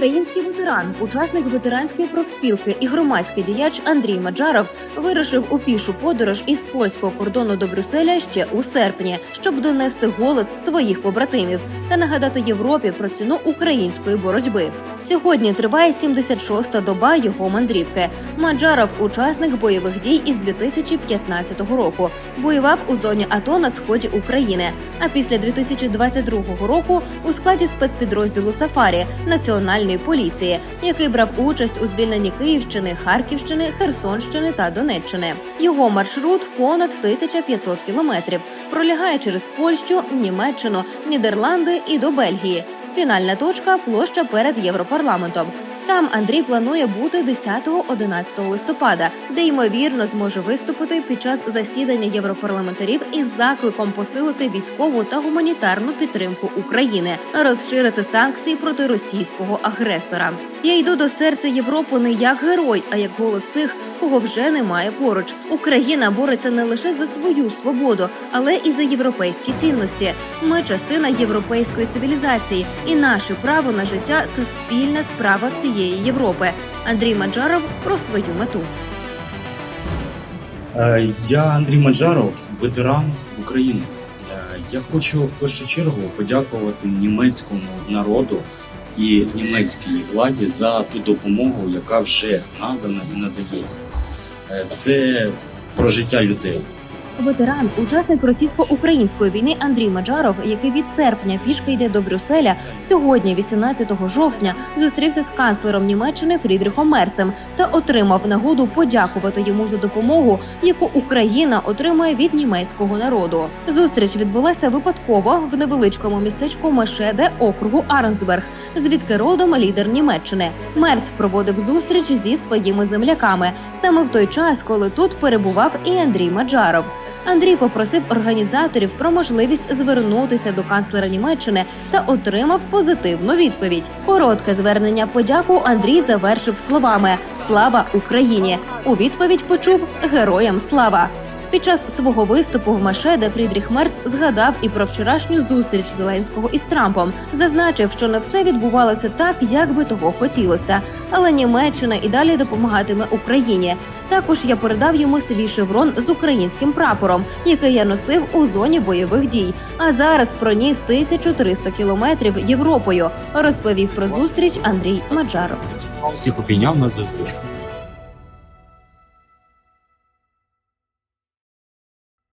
Український ветеран, учасник ветеранської профспілки і громадський діяч Андрій Маджаров вирушив у пішу подорож із польського кордону до Брюсселя ще у серпні, щоб донести голос своїх побратимів та нагадати Європі про ціну української боротьби. Сьогодні триває 76-та доба його мандрівки. Маджаров учасник бойових дій із 2015 року. Воював у зоні АТО на сході України. А після 2022 року у складі спецпідрозділу Сафарі Національної поліції, який брав участь у звільненні Київщини, Харківщини, Херсонщини та Донеччини. Його маршрут понад 1500 кілометрів. Пролягає через Польщу, Німеччину, Нідерланди і до Бельгії. Фінальна точка площа перед Європарламентом. Там Андрій планує бути 10-11 листопада, де ймовірно зможе виступити під час засідання європарламентарів із закликом посилити військову та гуманітарну підтримку України, розширити санкції проти російського агресора. Я йду до серця Європи не як герой, а як голос тих, кого вже немає поруч. Україна бореться не лише за свою свободу, але і за європейські цінності. Ми частина європейської цивілізації, і наше право на життя це спільна справа всієї Європи. Андрій Маджаров про свою мету. Е, Я Андрій Маджаров, ветеран українець. Я хочу в першу чергу подякувати німецькому народу і німецькій владі за ту допомогу, яка вже надана і надається. Е, Це про життя людей. Ветеран, учасник російсько-української війни Андрій Маджаров, який від серпня пішки йде до Брюсселя, сьогодні, 18 жовтня, зустрівся з канцлером Німеччини Фрідріхом Мерцем та отримав нагоду подякувати йому за допомогу, яку Україна отримує від німецького народу. Зустріч відбулася випадково в невеличкому містечку Мешеде округу Арнсберг, звідки родом лідер Німеччини. Мерц проводив зустріч зі своїми земляками саме в той час, коли тут перебував і Андрій Маджаров. Андрій попросив організаторів про можливість звернутися до канцлера Німеччини та отримав позитивну відповідь. Коротке звернення подяку Андрій завершив словами Слава Україні! У відповідь почув Героям слава. Під час свого виступу в Машеде Фрідріх Мерц згадав і про вчорашню зустріч Зеленського із Трампом. Зазначив, що не все відбувалося так, як би того хотілося. Але Німеччина і далі допомагатиме Україні. Також я передав йому свій шеврон з українським прапором, який я носив у зоні бойових дій. А зараз проніс 1300 кілометрів Європою. Розповів про зустріч Андрій Маджаров. всіх обійняв на зустріч.